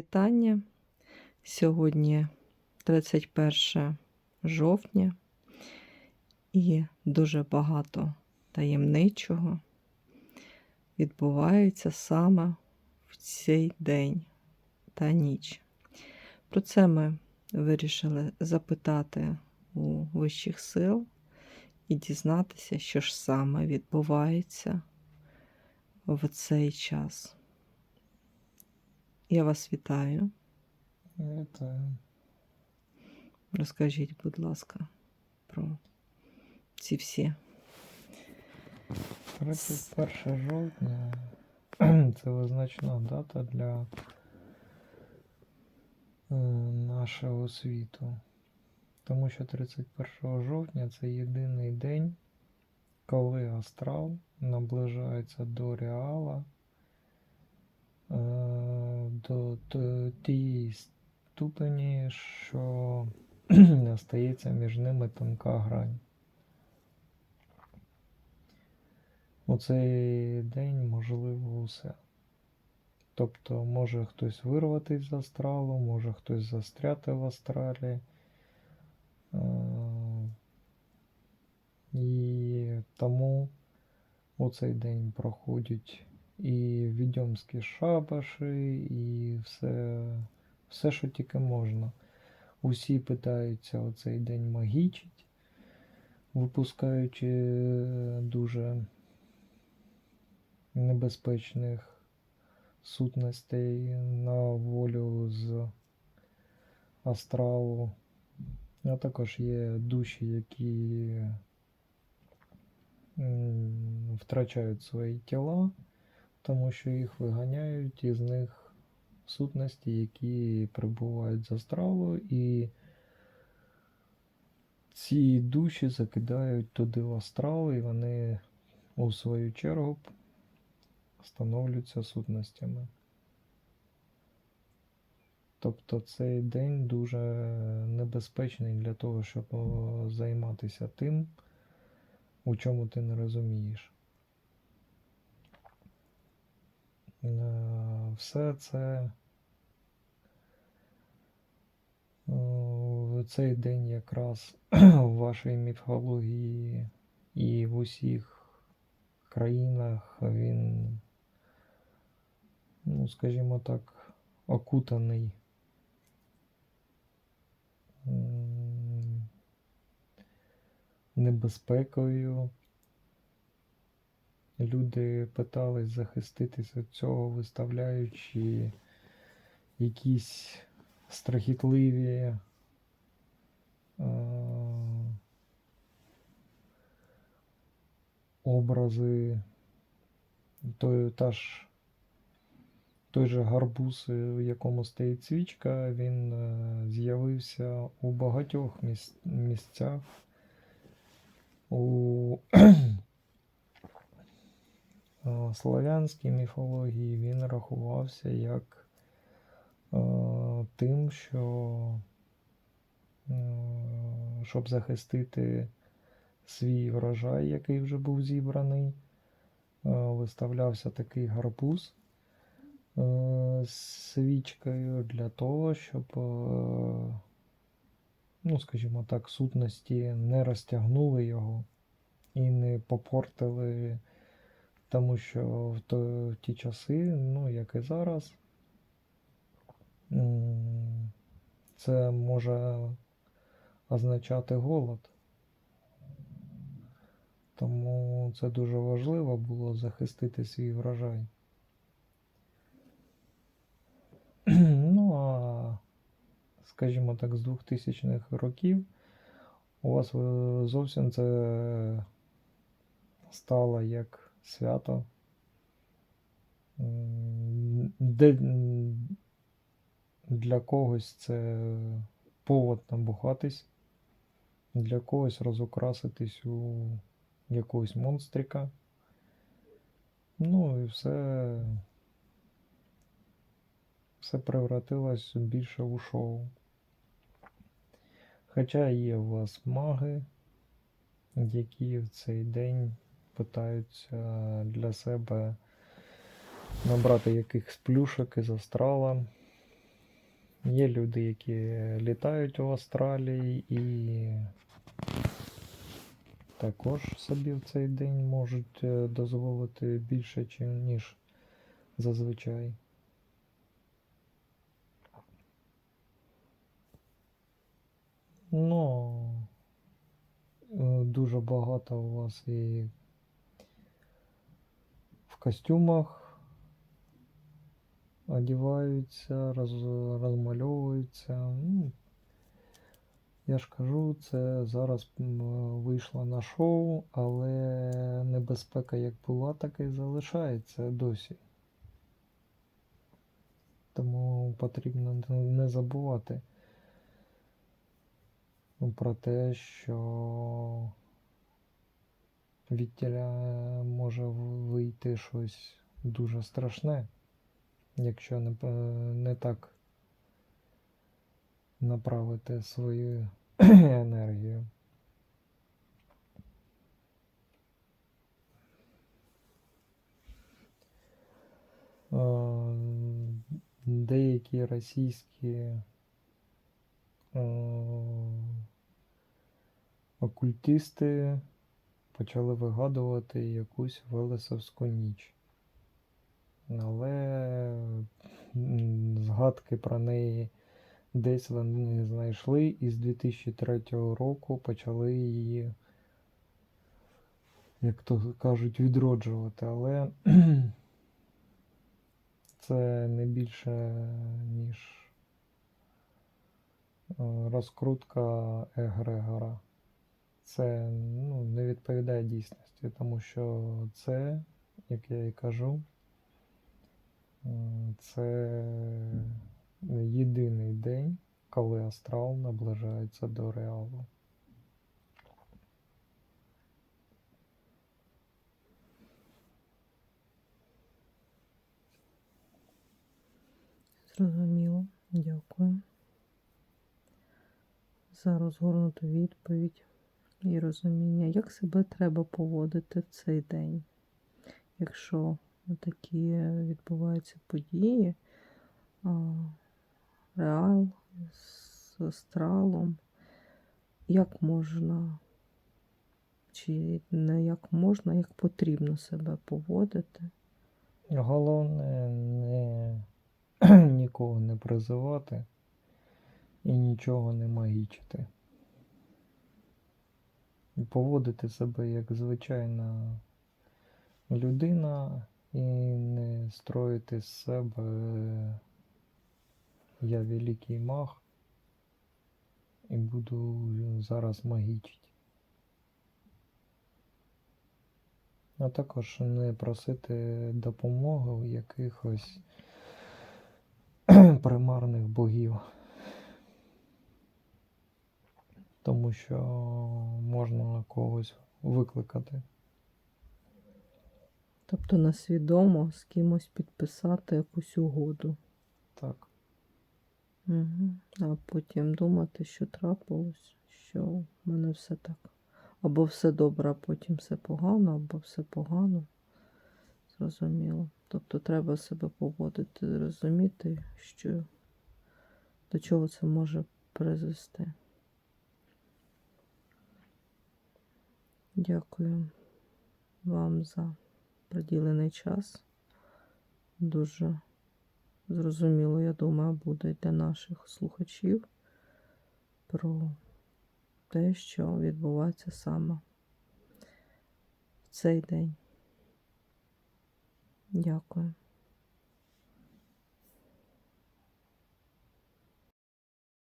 Вітання. Сьогодні 31 жовтня і дуже багато таємничого відбувається саме в цей день та ніч. Про це ми вирішили запитати у вищих сил і дізнатися, що ж саме відбувається в цей час. Я вас вітаю. Вітаю. Розкажіть, будь ласка, про ці всі. 31 жовтня це визначна дата для е, нашого світу. Тому що 31 жовтня це єдиний день, коли астрал наближається до реала е, до тієї ступені, що стається між ними тонка грань. У цей день можливо усе. Тобто може хтось вирватися з астралу, може хтось застряти в астралі. Е, І тому у цей день проходять і відьомські шабаші, і все, все, що тільки можна. Усі питаються у цей день магічить, випускаючи дуже небезпечних сутностей на волю з астралу. А також є душі, які втрачають свої тіла, тому що їх виганяють із них сутності, які прибувають з астралу, і ці душі закидають туди в астрал, і вони у свою чергу становлюються сутностями. Тобто цей день дуже небезпечний для того, щоб займатися тим, у чому ти не розумієш. Все це в цей день якраз в вашій міфології і в усіх країнах він, ну, скажімо так, окутаний небезпекою. Люди питались захиститися від цього, виставляючи якісь страхітливі е, образи. Той, та ж, той же гарбуз, е, в якому стоїть свічка, він е, з'явився у багатьох міс- місцях. У славянській міфології він рахувався як е, тим, що е, щоб захистити свій врожай, який вже був зібраний, е, виставлявся такий гарбуз е, з свічкою для того, щоб, е, ну, скажімо так, сутності не розтягнули його і не попортили, тому що в, то, в ті часи, ну, як і зараз, це може означати голод. Тому це дуже важливо було захистити свій врожай. Ну, а, скажімо так, з 2000-х років у вас е, зовсім це стало як свято. Де для когось це повод набухатись, для когось розукраситись у якогось монстрика. Ну і все, все превратилось більше у шоу. Хоча є у вас маги, які в цей день питаються для себе набрати якихось плюшок із астрала, Є люди, які літають в Австралії і також собі в цей день можуть е, дозволити більше, ніж зазвичай. Ну, е, дуже багато у вас і костюмах одіваються, роз, розмальовуються. Я ж кажу, це зараз вийшло на шоу, але небезпека як була, так і залишається досі. Тому потрібно не- не забувати ну, про те, що від може вийти щось дуже страшне, якщо не, не так направити свою енергію. Е, Деякі російські е, окультисти почали вигадувати якусь Велесовську ніч. Але згадки про неї десь вони знайшли і з 2003 року почали її, як то кажуть, відроджувати. Але це не більше, ніж е, розкрутка Егрегора. Це ну, не відповідає дійсності, тому що це, як я і кажу, це єдиний день, коли астрал наближається до реалу. Зрозуміло. Дякую за розгорнуту відповідь і розуміння, як себе треба поводити в цей день, якщо такі відбуваються події, реал з астралом, як можна, чи не як можна, як потрібно себе поводити. Головне не нікого не призивати і нічого не магічити. Поводити себе як звичайна людина і не строїти з себе я великий маг і буду зараз магічити. А також не просити допомоги у якихось примарних богів. Тому що можна когось викликати. Тобто несвідомо з кимось підписати якусь угоду. Так. Угу. А потім думати, що трапилось, що в мене все так. Або все добре, а потім все погано, або все погано. Зрозуміло. Тобто треба себе поводити, розуміти, що до чого це може призвести. Дякую вам за приділений час. Дуже зрозуміло, я думаю, буде для наших слухачів про те, що відбувається саме в цей день. Дякую.